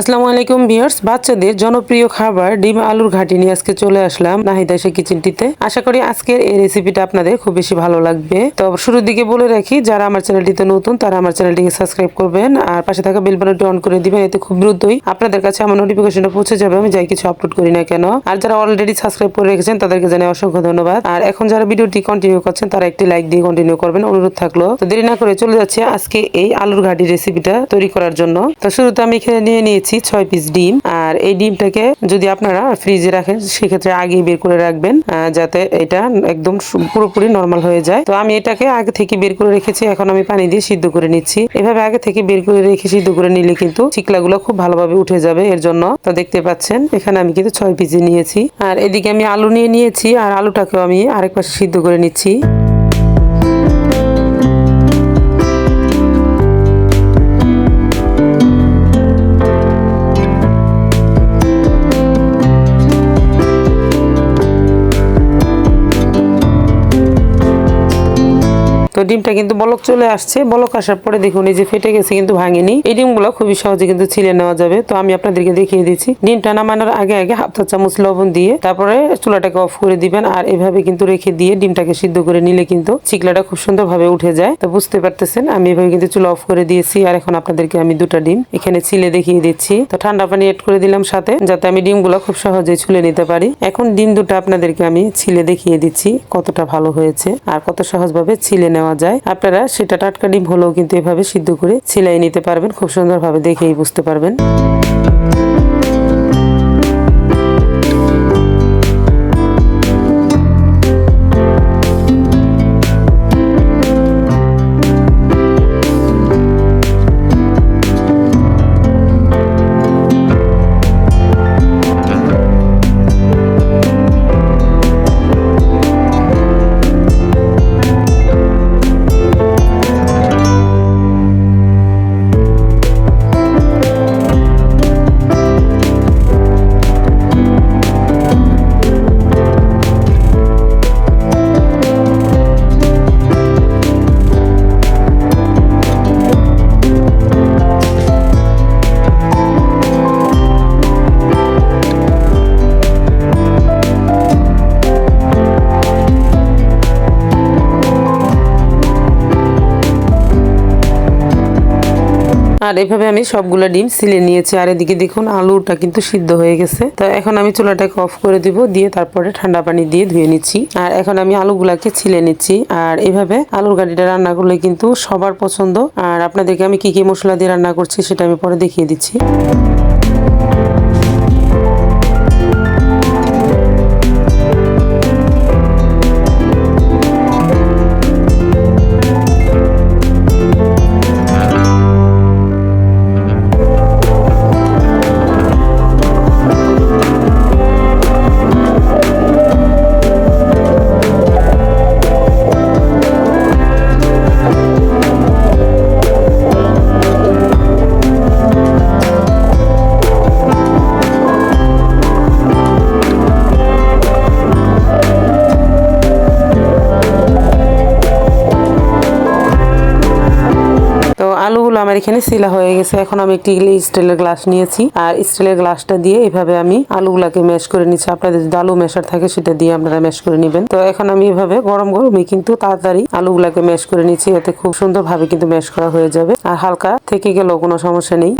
আসসালামু আলাইকুম ভিউয়ার্স, বাচ্চাদের জনপ্রিয় খাবার ডিম আলুর ঘাটি নিয়ে আজকে চলে আসলাম নাহিদা এসে কিচেনটিতে। আশা করি আজকের এই রেসিপিটা আপনাদের খুব বেশি ভালো লাগবে। তো শুরুর দিকে বলে রাখি, যারা আমার চ্যানেলটিতে নতুন, তারা আমার চ্যানেলটিকে সাবস্ক্রাইব করবেন আর পাশে থাকা বেল বাটনটি অন করে দিবেন, এতে খুব দ্রুতই আপনাদের কাছে আমার নোটিফিকেশনটা পৌঁছে যাবে। আমি যাই কিছু আপলোড করি না কেন। আর যারা অলরেডি সাবস্ক্রাইব করে রেখেছেন, তাদেরকে জানাই অসংখ্য ধন্যবাদ। আর এখন যারা ভিডিওটি কন্টিনিউ করছেন, তারা একটি লাইক দিয়ে কন্টিনিউ করবেন। অনুরোধ থাকল, তো দেরি না করে চলে যাচ্ছে আজকে এই আলুর ঘাটি রেসিপিটা তৈরি করার জন্য। তো শুরুতে আমি এখানে নিয়ে নিয়েছি ছয় পিস ডিম। আর এই ডিমটাকে যদি আপনারা ফ্রিজে রাখেন, সেক্ষেত্রে আগেই বের করে রাখবেন যাতে এটা একদম পুরোপুরি নর্মাল হয়ে যায়। তো আমি এটাকে আগে থেকে বের করে রেখেছি, এখন আমি পানি দিয়ে সিদ্ধ করে নিচ্ছি। এভাবে আগে থেকে বের করে রেখে সিদ্ধ করে নিলে কিন্তু চিকলাগুলো খুব ভালোভাবে উঠে যাবে। এর জন্য তো দেখতে পাচ্ছেন, এখানে আমি কিন্তু ছয় পিসি নিয়েছি। আর এদিকে আমি আলু নিয়ে নিয়েছি, আর আলুটাকেও আমি আরেক পাশে সিদ্ধ করে নিচ্ছি। তো ডিমটা কিন্তু বলক চলে আসছে। বলক আসার পরে দেখুন, এই যে ফেটে গেছে কিন্তু ভাঙেনি। এই ডিমগুলো খুবই সহজে কিন্তু ছিলে নেওয়া যাবে। তো আমি আপনাদেরকে দেখিয়ে দিচ্ছি। ডিমটা নামানোর আগে আগে হাফ চামচ লবণ দিয়ে তারপরে চুলাটাকে অফ করে দিবেন আর এভাবে কিন্তু রেখে দিয়ে ডিমটাকে সিদ্ধ করে নিলে কিন্তু চিকলাটা খুব সুন্দরভাবে উঠে যায়। তো বুঝতে পারতেছেন, আমি এভাবে কিন্তু চুলা অফ করে দিয়েছি আর এখন আপনাদেরকে আমি দুটা ডিম এখানে ছিলে দেখিয়ে দিচ্ছি। তো ঠান্ডা পানি এড করে দিলাম সাথে, যাতে আমি ডিমগুলো খুব সহজে ছুলে নিতে পারি। এখন ডিম দুটো আপনাদেরকে আমি ছিলে দেখিয়ে দিচ্ছি কতটা ভালো হয়েছে আর কত সহজভাবে ছিলে নেওয়া যায়। আপনারা সেটা টাটকা ডিম হলেও কিন্তু এভাবে সিদ্ধ করে সেলাই নিতে পারবেন। খুব সুন্দরভাবে দেখেই বুঝতে পারবেন। আর এভাবে আমি সবগুলা ডিম সিলে নিয়েছি। আর এদিকে দেখুন, আলুটা কিন্তু সিদ্ধ হয়ে গেছে। তো এখন আমি চুলাটাকে অফ করে দিব, দিয়ে তারপরে ঠান্ডা পানি দিয়ে ধুয়ে নিচ্ছি। আর এখন আমি আলুগুলাকে ছিলে নিচ্ছি। আর এভাবে আলুর গাড়িটা রান্না করলে কিন্তু সবার পছন্দ। আর আপনাদেরকে আমি কি কি মশলা দিয়ে রান্না করছি সেটা আমি পরে দেখিয়ে দিচ্ছি। আলুগুলো আমার এখানে সিলা হয়ে গেছে। এখন আমি একটি স্টিলের গ্লাস নিয়েছি। আর স্টিলের গ্লাসটা দিয়ে এভাবে আমি আলুগুলাকে ম্যাশ করে নিচ্ছি। আপনাদের যদি আলু মেশার থাকে, সেটা দিয়ে আপনারা ম্যাশ করে নেবেন। তো এখন আমি এভাবে গরম গরমই কিন্তু তাড়াতাড়ি আলুগুলাকে ম্যাশ করে নিচ্ছি। এতে খুব সুন্দরভাবে কিন্তু ম্যাশ করা হয়ে যাবে। আর হালকা থেকে গেলেও কোনো সমস্যা নেই।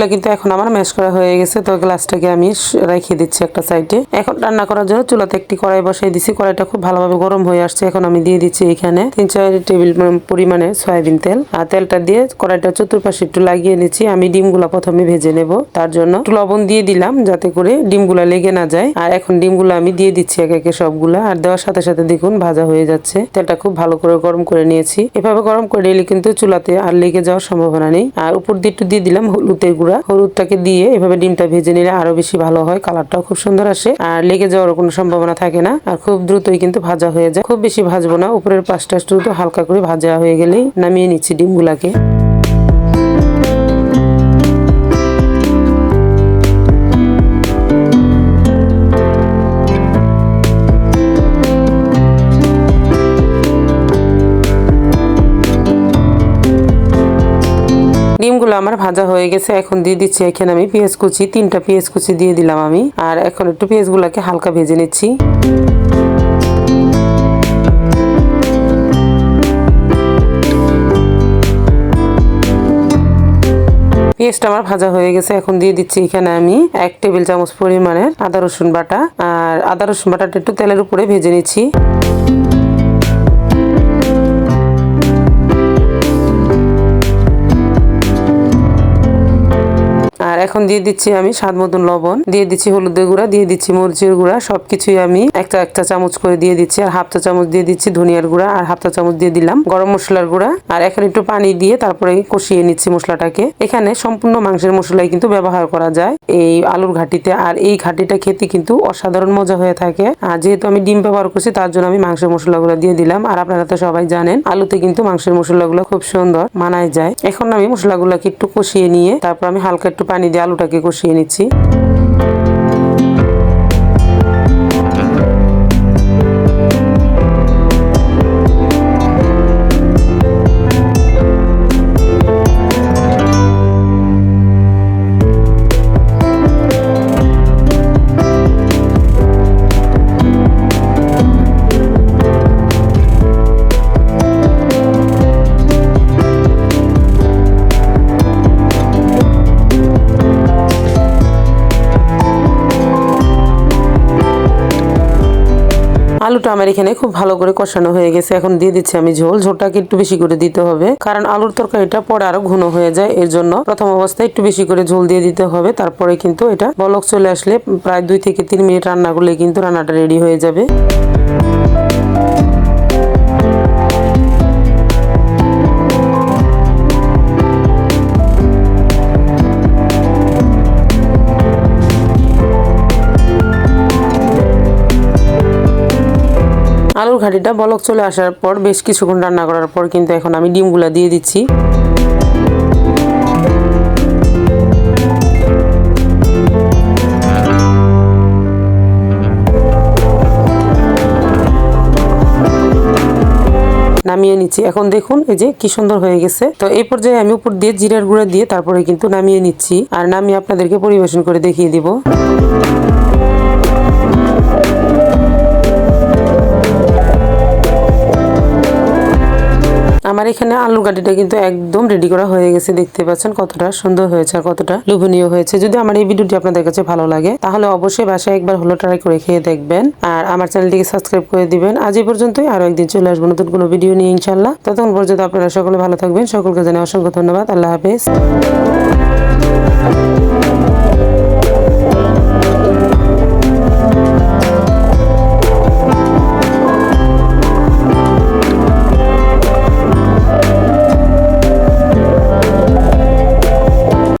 আলুগুলো কিন্তু এখন আমার ম্যাশ করা হয়ে গেছে, তো গ্লাসটাকে আমি রেখে দিচ্ছি একটা সাইডে। এখন রান্না করার জন্য চুলাতে একটি কড়াই বসাই দিচ্ছি কড়াইটা খুব ভালোভাবে গরম হয়ে আসছে, এখন আমি দিয়ে দিচ্ছি এখানে তিন চার টেবিল পরিমাণে সয়াবিন তেল। আর তেলটা দিয়ে কড়াইটা চতুর্পাশে একটু লাগিয়ে নিচ্ছি, আমি ডিমগুলা প্রথমে ভেজে নেব, তার জন্য একটু লবণ দিয়ে দিলাম যাতে করে ডিমগুলা লেগে না যায়। আর এখন ডিমগুলো আমি দিয়ে দিচ্ছি একে একে সবগুলা, আর দেওয়ার সাথে সাথে দেখুন ভাজা হয়ে যাচ্ছে। তেলটা খুব ভালো করে গরম করে নিয়েছি। এভাবে গরম করে নিলে কিন্তু চুলাতে আর লেগে যাওয়ার সম্ভাবনা নেই। আর উপর দিয়ে একটু দিয়ে দিলাম হলুদের গুঁড়া। হলুদটাকে দিয়ে এভাবে ডিমটা ভেজে নিলে আরও বেশি ভালো হয়, কালারটাও খুব সুন্দর আসে। আর লেগে যাওয়ার কোনো সম্ভাবনা থাকে না। আর খুব দ্রুতই কিন্তু ভাজা হয়ে যায়। খুব বেশি ভাজবো না, উপরের পাশটা দ্রুত হালকা করে ভাজা হয়ে গেলেই নামিয়ে নিচ্ছি ডিমগুলাকে। আমার ভাজা হয়ে গেছে, এখন দিয়ে দিচ্ছি এখানে আমি পেঁয়াজ কুচি, তিনটা পেঁয়াজ কুচি দিয়ে দিলাম আমি। আর এখন একটু পেঁয়াজগুলোকে হালকা ভেজে নিচ্ছি। পেঁয়াজটা আমার ভাজা হয়ে গেছে, এখন দিয়ে দিচ্ছি এখানে আমি এক টেবিল চামচ পরিমাণের আদা রসুন বাটা। আর আদা রসুন বাটাটা একটু তেলের উপরে ভেজে নিচ্ছি। এখন দিয়ে দিচ্ছি আমি স্বাদ মতন লবণ, দিয়ে দিচ্ছি হলুদের গুঁড়া, দিয়ে দিচ্ছি মরিচের গুঁড়া, সবকিছুই আমি একটা একটা চামচ করে দিয়ে দিচ্ছি, আর হাফ চা চামচ দিয়ে দিচ্ছি ধনিয়ার গুঁড়া, আর হাফ চা চামচ দিয়ে দিলাম গরম মশলার গুঁড়া, আর এখন একটু পানি দিয়ে তারপরে কষিয়ে নিচ্ছি মশলাটাকে। এখানে সম্পূর্ণ মাংসের মশলাই কিন্তু ব্যবহার করা যায় এই আলুর ঘাটিতে, আর এই ঘাটিটা খেতে কিন্তু অসাধারণ মজা হয়ে থাকে। আর যেহেতু আমি ডিম ব্যবহার করছি, তার জন্য আমি মাংসের মশলাগুলো দিয়ে দিলাম। আর আপনারা তো সবাই জানেন, আলুতে কিন্তু মাংসের মশলাগুলো খুব সুন্দর মানায় যায়। এখন আমি মশলাগুলোকে একটু কষিয়ে নিয়ে তারপর আমি হালকা একটু পানি দিয়ে আলুটাকে কষিয়ে নিচ্ছি। আলুটা আমার এখানে খুব ভালো করে কষানো হয়ে গেছে। এখন দিয়ে দিচ্ছি আমি ঝোল। ঝোলটাকে একটু বেশি করে দিতে হবে। কারণ আলুর তরকারিটা পরে আরও ঘন হয়ে যায়। এর জন্য প্রথম অবস্থায় একটু বেশি করে ঝোল দিয়ে দিতে হবে। তারপরে কিন্তু এটা বলক চলে আসলে প্রায় দুই থেকে তিন মিনিট রান্না করলে কিন্তু রান্নাটা রেডি হয়ে যাবে। ঘাটিটা বলক চলে আসার পর বেশ কিছুক্ষণ রান্না করার পর কিন্তু এখন আমি ডিমগুলা দিয়ে দিচ্ছি। নামিয়ে নিচ্ছি। এখন দেখুন, এই যে কি সুন্দর হয়ে গেছে। তো এই পর্যায়ে আমি উপর দিয়ে জিরার গুঁড়া দিয়ে তারপরে কিন্তু নামিয়ে নিচ্ছি। আর নামিয়ে আপনাদেরকে পরিবেশন করে দেখিয়ে দিব। আমার এখানে আলু গাটিটা কিন্তু একদম রেডি করা হয়ে গেছে, দেখতে পাচ্ছেন কতটা সুন্দর হয়েছে আর কতটা লোভনীয় হয়েছে। যদি আমার এই ভিডিওটি আপনাদের কাছে ভালো লাগে, তাহলে অবশ্যই বাসায় একবার হলো ট্রাই করে খেয়ে দেখবেন। আর আমার চ্যানেলটিকে সাবস্ক্রাইব করে দিবেন। আজ এই পর্যন্তই আরও একদিন চলে আসব নতুন কোনো ভিডিও নিয়ে ইনশাল্লাহ ততক্ষণ পর্যন্ত আপনারা সকলে ভালো থাকবেন। সকলকে জানাই অসংখ্য ধন্যবাদ। আল্লাহ হাফেজ।